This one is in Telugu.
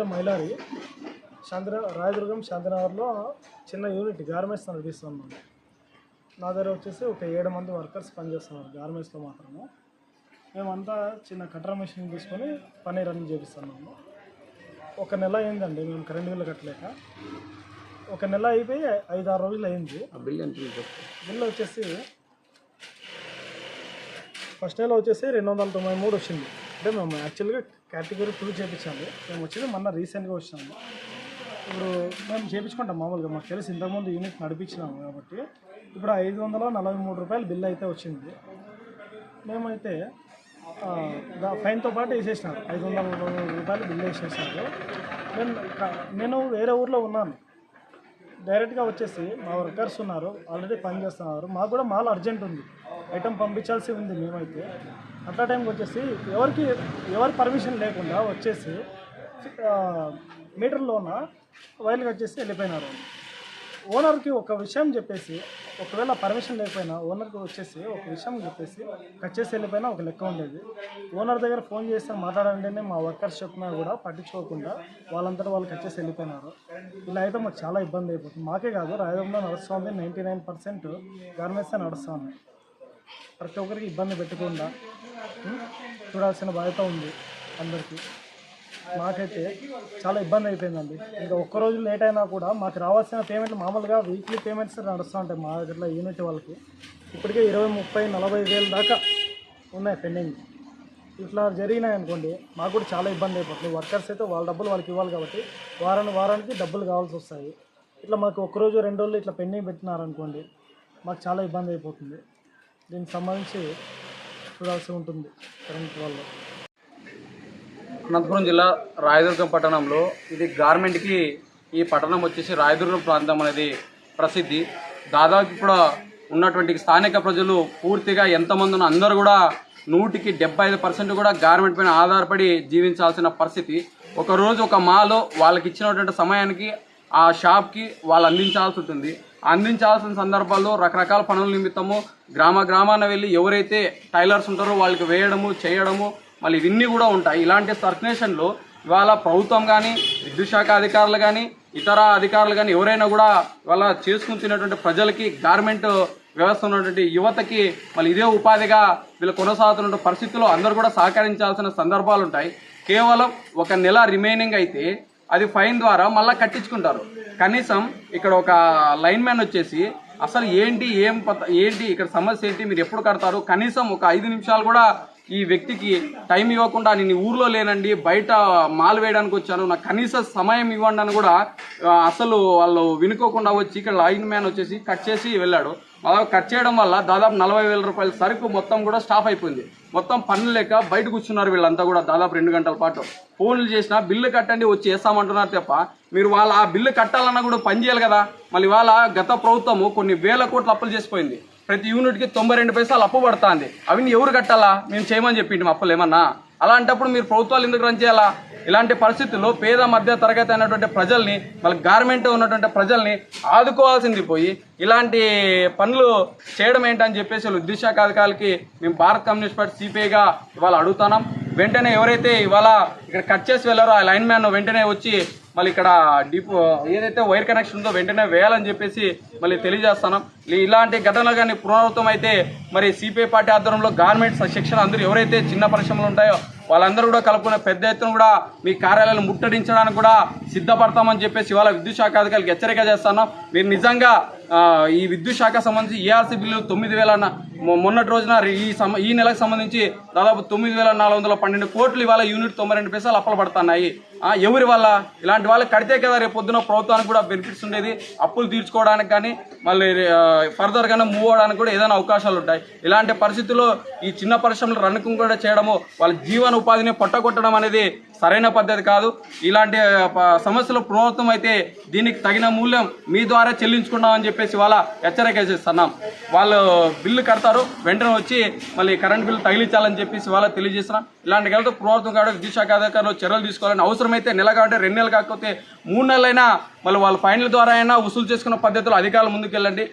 పేరు మైలారి శాంతి రాయదుర్గం శాంతినగర్లో చిన్న యూనిట్ గార్మెంట్స్ నడిపిస్తున్నాను నా దగ్గర వచ్చేసి ఒక ఏడు మంది వర్కర్స్ పనిచేస్తున్నారు గార్మెంట్స్లో మాత్రము. మేమంతా చిన్న కట్టర్ మెషిన్ తీసుకొని పని రన్ చేపిస్తున్నాము ఒక నెల అయిందండి మేము కరెంట్ బిల్లు కట్టలేక. ఒక నెల అయిపోయి ఐదు ఆరు రోజులు అయింది. ఆ బిల్ ఎంత. బిల్లు వచ్చేసి ఫస్ట్ నెల వచ్చేసి రెండు వందల తొంభై మూడు వచ్చింది. అంటే మేము యాక్చువల్గా కేటగిరీ టూ చేయించాము మేము వచ్చేది మొన్న రీసెంట్గా వచ్చినాము. ఇప్పుడు మేము చేయించుకుంటాం మామూలుగా. మాకు తెలిసి ఇంతకుముందు యూనిట్ నడిపించినాము కాబట్టి. ఇప్పుడు ఐదు వందల నలభై మూడు రూపాయలు బిల్ అయితే వచ్చింది. మేమైతే దా- ఫైన్తో పాటు వేసేసినారు ఐదు వందల నలభై మూడు రూపాయలు బిల్ వేసేసినారు. నేను నేను వేరే ఊర్లో ఉన్నాను. డైరెక్ట్గా వచ్చేసి మా వర్కర్స్ ఉన్నారు. ఆల్రెడీ పని చేస్తున్నారు. మాకు కూడా మాల్ అర్జెంట్ ఉంది. ఐటమ్ పంపించాల్సి ఉంది మేమైతే. అట్లా టైంకి వచ్చేసి ఎవరికి ఎవరి పర్మిషన్ లేకుండా వచ్చేసి మీటర్లోన వైర్లు వచ్చేసి వెళ్ళిపోయినారు. ఓనర్కి ఒక విషయం చెప్పేసి ఒకవేళ పర్మిషన్ లేకపోయినా ఓనర్కి వచ్చేసి ఒక విషయం చెప్పేసి కట్ చేసి వెళ్ళిపోయినా ఒక లెక్క ఉండేది. ఓనర్ దగ్గర ఫోన్ చేస్తే మాట్లాడంటేనే మా వర్కర్స్ చెప్పినా కూడా పట్టించుకోకుండా వాళ్ళంతటా వాళ్ళు కట్ చేసి వెళ్ళిపోయినారు. ఇలా అయితే మాకు చాలా ఇబ్బంది అయిపోతుంది. మాకే కాదు రాయడంలో నడుస్తుంది నైంటీ నైన్ పర్సెంట్ గార్మెంట్స్ నడుస్తుంది. ప్రతి ఒక్కరికి ఇబ్బంది పెట్టకుండా చూడాల్సిన బాధ్యత ఉంది అందరికీ. మాకైతే చాలా ఇబ్బంది అయిపోయిందండి. ఇంకా ఒక్క రోజు లేట్ అయినా కూడా మాకు రావాల్సిన పేమెంట్లు మామూలుగా వీక్లీ పేమెంట్స్ నడుస్తూ ఉంటాయి మా దగ్గర యూనిట్ వాళ్ళకి. ఇప్పటికే ఇరవై ముప్పై నలభై వేలు దాకా ఉన్నాయి పెండింగ్ ఇట్లా జరిగినాయి అనుకోండి మాకు కూడా చాలా ఇబ్బంది అయిపోతుంది. వర్కర్స్ అయితే వాళ్ళ డబ్బులు వాళ్ళకి ఇవ్వాలి కాబట్టి వారానికి వారానికి డబ్బులు కావాల్సి వస్తాయి. ఇట్లా మాకు ఒక్కరోజు రెండు రోజులు ఇట్లా పెండింగ్ పెట్టినారనుకోండి మాకు చాలా ఇబ్బంది అయిపోతుంది. దీనికి సంబంధించి చూడాల్సి ఉంటుంది కరెంట్ వల్ల. అనంతపురం జిల్లా రాయదుర్గం పట్టణంలో ఇది గార్మెంట్కి ఈ పట్టణం వచ్చేసి రాయదుర్గం ప్రాంతం అనేది ప్రసిద్ధి. దాదాపు ఇప్పుడు ఉన్నటువంటి స్థానిక ప్రజలు పూర్తిగా ఎంతమంది అందరూ కూడా నూటికి డెబ్బై ఐదు పర్సెంట్ కూడా గార్మెంట్ పైన ఆధారపడి జీవించాల్సిన పరిస్థితి. ఒకరోజు ఒక మాలో వాళ్ళకి ఇచ్చినటువంటి సమయానికి ఆ షాప్కి వాళ్ళు అందించాల్సి ఉంటుంది. అందించాల్సిన సందర్భాల్లో రకరకాల పనుల నిమిత్తము గ్రామ గ్రామాన వెళ్ళి ఎవరైతే టైలర్స్ ఉంటారో వాళ్ళకి వేయడము చేయడము మళ్ళీ ఇవన్నీ కూడా ఉంటాయి. ఇలాంటి సర్కులేషన్లో ఇవాళ ప్రభుత్వం కానీ విద్యుత్ శాఖ అధికారులు కానీ ఇతర అధికారులు కానీ ఎవరైనా కూడా ఇవాళ చేసుకుని తినేటువంటి ప్రజలకి గార్మెంట్ వ్యవస్థ ఉన్నటువంటి యువతకి మళ్ళీ ఇదే ఉపాధిగా వీళ్ళు కొనసాగుతున్న పరిస్థితుల్లో అందరూ కూడా సహకరించాల్సిన సందర్భాలు ఉంటాయి. కేవలం ఒక నెల రిమైనింగ్ అయితే అది ఫైన్ ద్వారా మళ్ళీ కట్టించుకుంటారు. కనీసం ఇక్కడ ఒక లైన్ మ్యాన్ వచ్చేసి అసలు ఏంటి ఏం ఏంటి ఇక్కడ సమస్య ఏంటి మీరు ఎప్పుడు కడతారు? కనీసం ఒక ఐదు నిమిషాలు కూడా ఈ వ్యక్తికి టైం ఇవ్వకుండా నేను ఊర్లో లేనండి బయట మాల్ వేయడానికి వచ్చాను నాకు కనీస సమయం ఇవ్వండి అని కూడా అసలు వాళ్ళు వినుకోకుండా వచ్చి ఇక్కడ లైన్ మ్యాన్ వచ్చేసి కట్ చేసి వెళ్ళాడు. అలా కట్ చేయడం వల్ల దాదాపు నలభై వేల రూపాయల సరుకు మొత్తం కూడా స్టాఫ్ అయిపోయింది. మొత్తం పనులు లేక బయట కూర్చున్నారు వీళ్ళంతా కూడా దాదాపు రెండు గంటల పాటు. ఫోన్లు చేసినా బిల్లు కట్టండి వచ్చి వేస్తామంటున్నారు తప్ప మీరు వాళ్ళ ఆ బిల్లు కట్టాలన్నా కూడా పని చేయాలి కదా. మళ్ళీ వాళ్ళ గత ప్రభుత్వము కొన్ని వేల కోట్లు అప్పులు చేసిపోయింది. ప్రతి యూనిట్కి తొంభై రెండు పైసలు అప్పు పడుతుంది. అవి ఎవరు కట్టాలా? మేము చేయమని చెప్పిండి అప్పులు ఏమన్నా? అలాంటప్పుడు మీరు ప్రభుత్వాలు ఎందుకు రన్ చేయాలా? ఇలాంటి పరిస్థితుల్లో పేద మధ్య తరగతి అయినటువంటి ప్రజల్ని మళ్ళీ గార్మెంట్ ఉన్నటువంటి ప్రజల్ని ఆదుకోవాల్సింది పోయి ఇలాంటి పనులు చేయడం ఏంటని చెప్పేసి వాళ్ళు విద్యుత్ అధికారులకి మేము భారత్ కమ్యూనిస్ట్ పార్టీ సిపిఐగా ఇవాళ అడుగుతున్నాం. వెంటనే ఎవరైతే ఇవాళ ఇక్కడ కట్ చేసి వెళ్ళారో ఆ లైన్ మ్యాన్ వెంటనే వచ్చి మళ్ళీ ఇక్కడ డిపో ఏదైతే వైర్ కనెక్షన్ ఉందో వెంటనే వేయాలని చెప్పేసి మళ్ళీ తెలియజేస్తాను. ఇలాంటి ఘటనలు కానీ పునరావృతం అయితే మరి సిపిఐ పార్టీ ఆధ్వర్యంలో గార్మెంట్స్ శిక్షణ అందరూ ఎవరైతే చిన్న పరిశ్రమలు ఉంటాయో వాళ్ళందరూ కూడా కలుపుకునే పెద్ద ఎత్తున కూడా మీ కార్యాలయాలను ముట్టడించడానికి కూడా సిద్ధపడతామని చెప్పేసి ఇవాళ విద్యుత్ శాఖ అధికారులకు హెచ్చరిక చేస్తాను. మీరు నిజంగా ఈ విద్యుత్ శాఖ సంబంధించి ఏఆర్సీ బిల్లు తొమ్మిది వేల మొన్నటి రోజున ఈ సమ ఈ నెలకు సంబంధించి దాదాపు తొమ్మిది వేల నాలుగు వందల పన్నెండు కోట్లు ఇవాళ యూనిట్ తొంభై రెండు పైసలు అప్పలు పడుతున్నాయి ఎవరి వల్ల? ఇలాంటి వాళ్ళకి కడితే కదా రేపు పొద్దున ప్రభుత్వానికి కూడా బెనిఫిట్స్ ఉండేది. అప్పులు తీర్చుకోవడానికి కానీ మళ్ళీ ఫర్దర్ గానే మూవ్ అవడానికి కూడా ఏదైనా అవకాశాలు ఉంటాయి. ఇలాంటి పరిస్థితుల్లో ఈ చిన్న పరిశ్రమలు రన్నింగ్ కూడా చేయడము వాళ్ళ జీవన ఉపాధిని పొట్టగొట్టడం అనేది సరైన పద్ధతి కాదు. ఇలాంటి ప- సమస్యలు పునరావృతం అయితే దీనికి తగిన మూల్యం మీ ద్వారా చెల్లించుకుంటామని చెప్పేసి వాళ్ళ హెచ్చరిక చేస్తున్నాం. వాళ్ళు బిల్లు కడతారు వెంటనే వచ్చి మళ్ళీ కరెంట్ బిల్లు తగిలించాలని చెప్పేసి వాళ్ళ తెలియజేస్తున్నాం. ఇలాంటి కలిగితే పునరావృతం కావడానికి విద్యుత్ శాఖ అధికారులు చర్యలు తీసుకోవాలని అవసరం అయితే నెల కాబట్టి రెండు నెలలు కాకపోతే మూడు నెలలైనా మళ్ళీ వాళ్ళ ఫైన్ల ద్వారా అయినా వసూలు చేసుకున్న పద్ధతిలో అధికారులు ముందుకెళ్ళండి